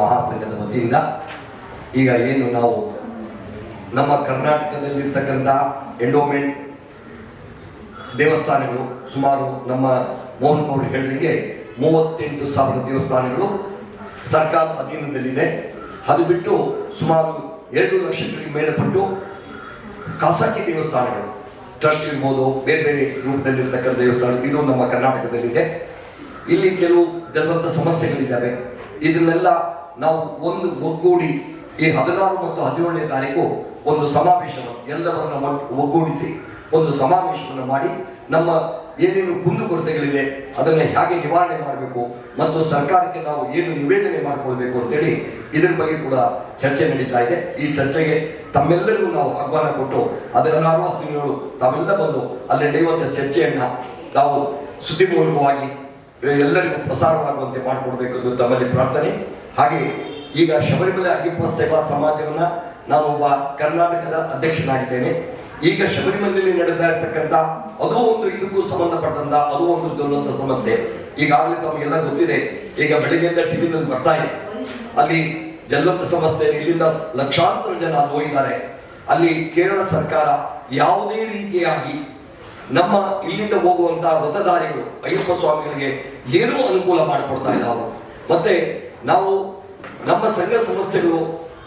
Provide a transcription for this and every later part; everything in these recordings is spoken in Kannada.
ಮಹಾಸಂಘದ ವತಿಯಿಂದ ಈಗ ಏನು ನಾವು ನಮ್ಮ ಕರ್ನಾಟಕದಲ್ಲಿರ್ತಕ್ಕಂಥ ಎಂಡೋಮೆಂಟ್ ದೇವಸ್ಥಾನಗಳು ಸುಮಾರು ನಮ್ಮ ಮೋಹನ್ ಗೌಡ್ ಹೇಳಿದಂಗೆ ಮೂವತ್ತೆಂಟು ಸಾವಿರ ದೇವಸ್ಥಾನಗಳು ಸರ್ಕಾರದ ಅಧೀನದಲ್ಲಿದೆ. ಅದು ಬಿಟ್ಟು ಸುಮಾರು ಎರಡು ಲಕ್ಷಗಳಿಗೆ ಮೇಲ್ಪಟ್ಟು ಖಾಸಗಿ ದೇವಸ್ಥಾನಗಳು. ಟ್ರಸ್ಟ್ ಇರ್ಬೋದು, ಬೇರೆ ಬೇರೆ ರೂಪದಲ್ಲಿರ್ತಕ್ಕಂಥ ದೇವಸ್ಥಾನ ಇದು ನಮ್ಮ ಕರ್ನಾಟಕದಲ್ಲಿದೆ. ಇಲ್ಲಿ ಕೆಲವು ಜನ್ವಂತ ಸಮಸ್ಯೆಗಳಿದ್ದಾವೆ. ಇದನ್ನೆಲ್ಲ ನಾವು ಒಂದು ಒಗ್ಗೂಡಿ ಈ ಹದಿನಾರು ಮತ್ತು ಹದಿನೇಳನೇ ತಾರೀಕು ಒಂದು ಸಮಾವೇಶವನ್ನು ಎಲ್ಲವನ್ನ ಒಗ್ಗೂಡಿಸಿ ಒಂದು ಸಮಾವೇಶವನ್ನು ಮಾಡಿ ನಮ್ಮ ಏನೇನು ಕುಂದುಕೊರತೆಗಳಿದೆ ಅದನ್ನು ಹೇಗೆ ನಿವಾರಣೆ ಮಾಡಬೇಕು ಮತ್ತು ಸರ್ಕಾರಕ್ಕೆ ನಾವು ಏನು ನಿವೇದನೆ ಮಾಡಿಕೊಳ್ಬೇಕು ಅಂತೇಳಿ ಇದರ ಬಗ್ಗೆ ಕೂಡ ಚರ್ಚೆ ನಡೀತಾ ಇದೆ. ಈ ಚರ್ಚೆಗೆ ತಮ್ಮೆಲ್ಲರಿಗೂ ನಾವು ಆಹ್ವಾನ ಕೊಟ್ಟು ಹದಿನಾರು, ಹದಿನೇಳು ತಾವೆಲ್ಲ ಬಂದು ಅಲ್ಲಿ ನಡೆಯುವಂಥ ಚರ್ಚೆಯನ್ನು ನಾವು ಸುದ್ದಿ ಮೂಲಕವಾಗಿ ಎಲ್ಲರಿಗೂ ಪ್ರಸಾರವಾಗುವಂತೆ ಮಾಡಿಕೊಡ್ಬೇಕು ಅಂತ ತಮ್ಮಲ್ಲಿ ಪ್ರಾರ್ಥನೆ. ಹಾಗೆ ಈಗ ಶಬರಿಮಲೆ ಅಯ್ಯಪ್ಪ ಸೇವಾ ಸಮಾಜವನ್ನ ನಾನು ಒಬ್ಬ ಕರ್ನಾಟಕದ ಅಧ್ಯಕ್ಷನಾಗಿದ್ದೇನೆ. ಈಗ ಶಬರಿಮಲೆಯಲ್ಲಿ ನಡೆದ ಇರ್ತಕ್ಕಂಥ ಅದು ಒಂದು ಇದಕ್ಕೂ ಸಂಬಂಧಪಟ್ಟಂತ, ಅದು ಒಂದು ಜ್ವಲಂತ ಸಮಸ್ಯೆ. ಈಗಾಗಲೇ ತಮಗೆಲ್ಲ ಗೊತ್ತಿದೆ. ಈಗ ಬೆಳಿಗ್ಗೆಯಿಂದ ಟಿವಿನಲ್ಲಿ ಬರ್ತಾ ಇದೆ. ಅಲ್ಲಿ ಜಲವಂತ ಸಮಸ್ಯೆ ಇಲ್ಲಿಂದ ಲಕ್ಷಾಂತರ ಜನ ಅಲ್ಲಿ ಹೋಗಿದ್ದಾರೆ ಅಲ್ಲಿ ಕೇರಳ ಸರ್ಕಾರ ಯಾವುದೇ ರೀತಿಯಾಗಿ ನಮ್ಮ ಇಲ್ಲಿಂದ ಹೋಗುವಂತಹ ವ್ರತಧಾರಿಗಳು ಅಯ್ಯಪ್ಪ ಸ್ವಾಮಿಗಳಿಗೆ ಏನೂ ಅನುಕೂಲ ಮಾಡಿಕೊಡ್ತಾ ಇಲ್ಲ ಅವರು. ಮತ್ತೆ ನಾವು ನಮ್ಮ ಸಂಘ ಸಂಸ್ಥೆಗಳು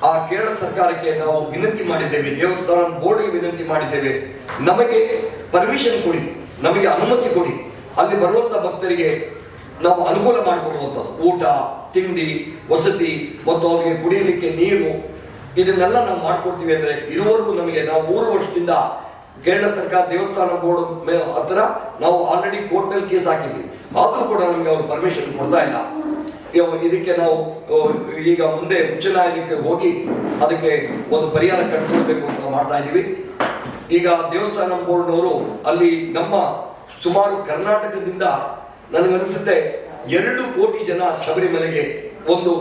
ಆ ಕೇರಳ ಸರ್ಕಾರಕ್ಕೆ ನಾವು ವಿನಂತಿ ಮಾಡಿದ್ದೇವೆ, ದೇವಸ್ಥಾನ ಬೋರ್ಡ್ಗೆ ವಿನಂತಿ ಮಾಡಿದ್ದೇವೆ. ನಮಗೆ ಪರ್ಮಿಷನ್ ಕೊಡಿ, ನಮಗೆ ಅನುಮತಿ ಕೊಡಿ. ಅಲ್ಲಿ ಬರುವಂತ ಭಕ್ತರಿಗೆ ನಾವು ಅನುಕೂಲ ಮಾಡಿಕೊಡುವಂಥದ್ದು. ಊಟ, ತಿಂಡಿ, ವಸತಿ ಮತ್ತು ಅವರಿಗೆ ಕುಡಿಯಲಿಕ್ಕೆ ನೀರು, ಇದನ್ನೆಲ್ಲ ನಾವು ಮಾಡ್ಕೊಡ್ತೀವಿ ಅಂದರೆ ಇದುವರೆಗೂ ನಮಗೆ ನಾವು ಮೂರು ವರ್ಷದಿಂದ ಕೇರಳ ಸರ್ಕಾರ ದೇವಸ್ಥಾನ ಬೋರ್ಡ್ ಹತ್ರ ನಾವು ಆಲ್ರೆಡಿ ಕೋರ್ಟ್ನಲ್ಲಿ ಕೇಸ್ ಹಾಕಿದ್ದೀವಿ. ಆದರೂ ಕೂಡ ನಮಗೆ ಅವರು ಪರ್ಮಿಷನ್ ಕೊಡ್ತಾ ಇಲ್ಲ. ಇದಕ್ಕೆ ನಾವು ಈಗ ಮುಂದೆ ಉಚ್ಚ ನ್ಯಾಯಾಲಯಕ್ಕೆ ಹೋಗಿ ಅದಕ್ಕೆ ಒಂದು ಪರಿಹಾರ ಕಂಡುಕೊಳ್ಬೇಕು ಅಂತ ಮಾಡ್ತಾ ಇದ್ದೀವಿ. ಈಗ ದೇವಸ್ಥಾನ ಬೋರ್ಡ್ನವರು ಅಲ್ಲಿ ನಮ್ಮ ಸುಮಾರು ಕರ್ನಾಟಕದಿಂದ ನನಗನ್ಸುತ್ತೆ ಎರಡು ಕೋಟಿ ಜನ ಶಬರಿಮಲೆಗೆ ಒಂದು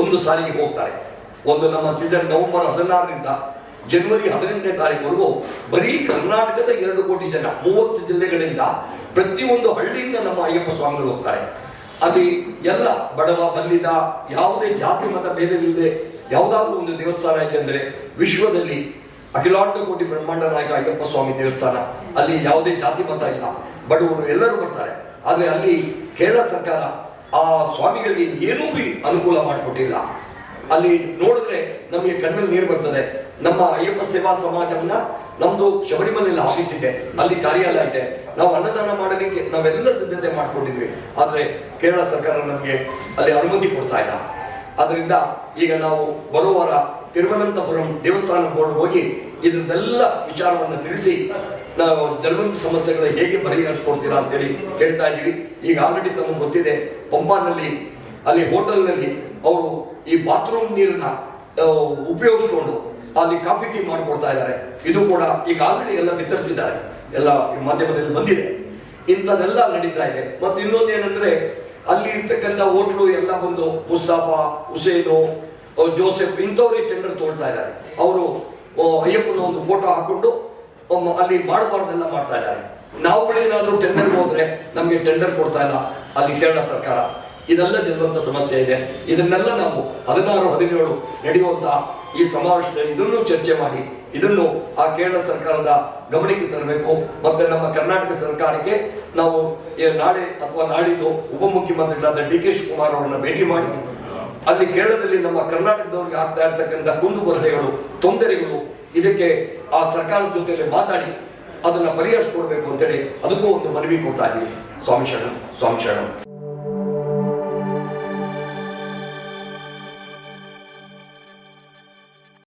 ಒಂದು ಸಾರಿಗೆ ಹೋಗ್ತಾರೆ. ಒಂದು ನಮ್ಮ ಸೀಸನ್ ನವೆಂಬರ್ ಹದಿನಾರರಿಂದ ಜನವರಿ ಹದಿನೆಂಟನೇ ತಾರೀಕುವರೆಗೂ ಬರೀ ಕರ್ನಾಟಕದ ಎರಡು ಕೋಟಿ ಜನ, ಮೂವತ್ತು ಜಿಲ್ಲೆಗಳಿಂದ ಪ್ರತಿಯೊಂದು ಹಳ್ಳಿಯಿಂದ ನಮ್ಮ ಅಯ್ಯಪ್ಪ ಸ್ವಾಮಿಗಳು ಹೋಗ್ತಾರೆ. ಅಲ್ಲಿ ಎಲ್ಲ ಬಡವ ಬಲ್ಲಿದ ಯಾವುದೇ ಜಾತಿ, ಮತ, ಭೇದವಿಲ್ಲದೆ ಯಾವುದಾದ್ರೂ ಒಂದು ದೇವಸ್ಥಾನ ಇದೆ ಅಂದ್ರೆ ವಿಶ್ವದಲ್ಲಿ ಅಖಿಲಾಂಡ ಕೋಟಿ ಬ್ರಹ್ಮಾಂಡ ನಾಯಕ ಅಯ್ಯಪ್ಪ ಸ್ವಾಮಿ ದೇವಸ್ಥಾನ. ಅಲ್ಲಿ ಯಾವುದೇ ಜಾತಿ, ಮತ ಇಲ್ಲ. ಬಡವರು ಎಲ್ಲರೂ ಬರ್ತಾರೆ. ಆದರೆ ಅಲ್ಲಿ ಕೇರಳ ಸರ್ಕಾರ ಆ ಸ್ವಾಮಿಗಳಿಗೆ ಏನೂ ಅನುಕೂಲ ಮಾಡಿಕೊಟ್ಟಿಲ್ಲ. ಅಲ್ಲಿ ನೋಡಿದ್ರೆ ನಮಗೆ ಕಣ್ಣಲ್ಲಿ ನೀರು ಬರ್ತದೆ. ನಮ್ಮ ಅಯ್ಯಪ್ಪ ಸೇವಾ ಸಮಾಜವನ್ನ ನಮ್ದು ಶಬರಿಮಲೆಯಲ್ಲಿ ಆಫೀಸ್ ಇದೆ. ಅಲ್ಲಿ ಕಾರ್ಯಾಲಯ ಇದೆ. ನಾವು ಅನ್ನದಾನ ಮಾಡಲಿಕ್ಕೆ ನಾವೆಲ್ಲ ಸಿದ್ಧತೆ ಮಾಡ್ಕೊಂಡಿದ್ವಿ. ಆದ್ರೆ ಕೇರಳ ಸರ್ಕಾರ ನಮಗೆ ಅಲ್ಲಿ ಅನುಮತಿ ಕೊಡ್ತಾ ಇಲ್ಲ. ಅದರಿಂದ ಈಗ ನಾವು ಬರುವಾರ ತಿರುವನಂತಪುರಂ ದೇವಸ್ಥಾನ ಬೋರ್ಡ್ ಹೋಗಿ ಇದರದೆಲ್ಲ ವಿಚಾರವನ್ನು ತಿಳಿಸಿ ನಾವು ಜಲವಂತ ಸಮಸ್ಯೆಗಳ ಹೇಗೆ ಪರಿಹರಿಸ್ಕೊಡ್ತೀರಾ ಅಂತೇಳಿ ಕೇಳ್ತಾ ಇದ್ದೀವಿ. ಈಗ ಆಲ್ರೆಡಿ ತಮಗೆ ಗೊತ್ತಿದೆ. ಪಂಪಾನಲ್ಲಿ ಅಲ್ಲಿ ಹೋಟೆಲ್ನಲ್ಲಿ ಅವರು ಈ ಬಾತ್ರೂಮ್ ನೀರನ್ನ ಉಪಯೋಗಿಸ್ಕೊಂಡು ಅಲ್ಲಿ ಕಾಫಿ ಟೀ ಮಾಡಿಕೊಡ್ತಾ ಇದ್ದಾರೆ. ಇದು ಕೂಡ ಈಗ ಆಲ್ರೆಡಿ ಎಲ್ಲ ವಿತರಿಸಿದ್ದಾರೆ ಎಲ್ಲ ಮಾಧ್ಯಮದಲ್ಲಿ ಬಂದಿದೆ. ಇಂಥದ್ದೆಲ್ಲ ನಡೀತಾ ಇದೆ. ಮತ್ತು ಇನ್ನೊಂದು ಏನಂದ್ರೆ, ಅಲ್ಲಿ ಇರ್ತಕ್ಕಂಥ ಹೋಟ್ಲು ಎಲ್ಲ ಬಂದು ಮುಸ್ತಾಫಾ, ಹುಸೇನು ಜೋಸೆಫ್ ಇಂಥವ್ರಿಗೆ ಟೆಂಡರ್ ತೋರ್ತಾ ಇದ್ದಾರೆ. ಅವರು ಅಯ್ಯಪ್ಪನ ಒಂದು ಫೋಟೋ ಹಾಕೊಂಡು ಅಲ್ಲಿ ಮಾಡಬಾರ್ದೆಲ್ಲ ಮಾಡ್ತಾ ಇದ್ದಾರೆ. ನಾವುಗಳೇನಾದ್ರೂ ಟೆಂಡರ್ ಹೋದ್ರೆ ನಮಗೆ ಟೆಂಡರ್ ಕೊಡ್ತಾ ಇಲ್ಲ. ಅಲ್ಲಿ ಕೇರಳ ಸರ್ಕಾರ. ಇದೆಲ್ಲ ಗೆಲ್ಲುವಂತ ಸಮಸ್ಯೆ ಇದೆ. ಇದನ್ನೆಲ್ಲ ನಾವು ಹದಿನಾರು, ಹದಿನೇಳು ನಡೆಯುವಂತ ಈ ಸಮಾವೇಶದಲ್ಲಿ ಇದನ್ನು ಚರ್ಚೆ ಮಾಡಿ, ಇದನ್ನು ಆ ಕೇರಳ ಸರ್ಕಾರದ ಗಮನಕ್ಕೆ ತರಬೇಕು. ಮತ್ತೆ ನಮ್ಮ ಕರ್ನಾಟಕ ಸರ್ಕಾರಕ್ಕೆ ನಾವು ನಾಳೆ ಅಥವಾ ನಾಳಿದ್ದು ಉಪಮುಖ್ಯಮಂತ್ರಿಗಳಾದ ಡಿ ಕೆ ಶಿವಕುಮಾರ್ ಅವರನ್ನ ಭೇಟಿ ಮಾಡಿ, ಅಲ್ಲಿ ಕೇರಳದಲ್ಲಿ ನಮ್ಮ ಕರ್ನಾಟಕದವರಿಗೆ ಆಗ್ತಾ ಇರ್ತಕ್ಕಂಥ ಕುಂದುಕೊರತೆಗಳು ತೊಂದರೆಗಳು, ಇದಕ್ಕೆ ಆ ಸರ್ಕಾರದ ಜೊತೆಯಲ್ಲಿ ಮಾತಾಡಿ, ಅದನ್ನ ಪರಿಹರಿಸ್ಕೊಡ್ಬೇಕು ಅಂತೇಳಿ ಅದಕ್ಕೂ ಒಂದು ಮನವಿ ಕೊಡ್ತಾ ಇದ್ದೀವಿ ಸ್ವಾಮಿ ಶರಣ, ಸ್ವಾಮಿ ಶರಣಂ.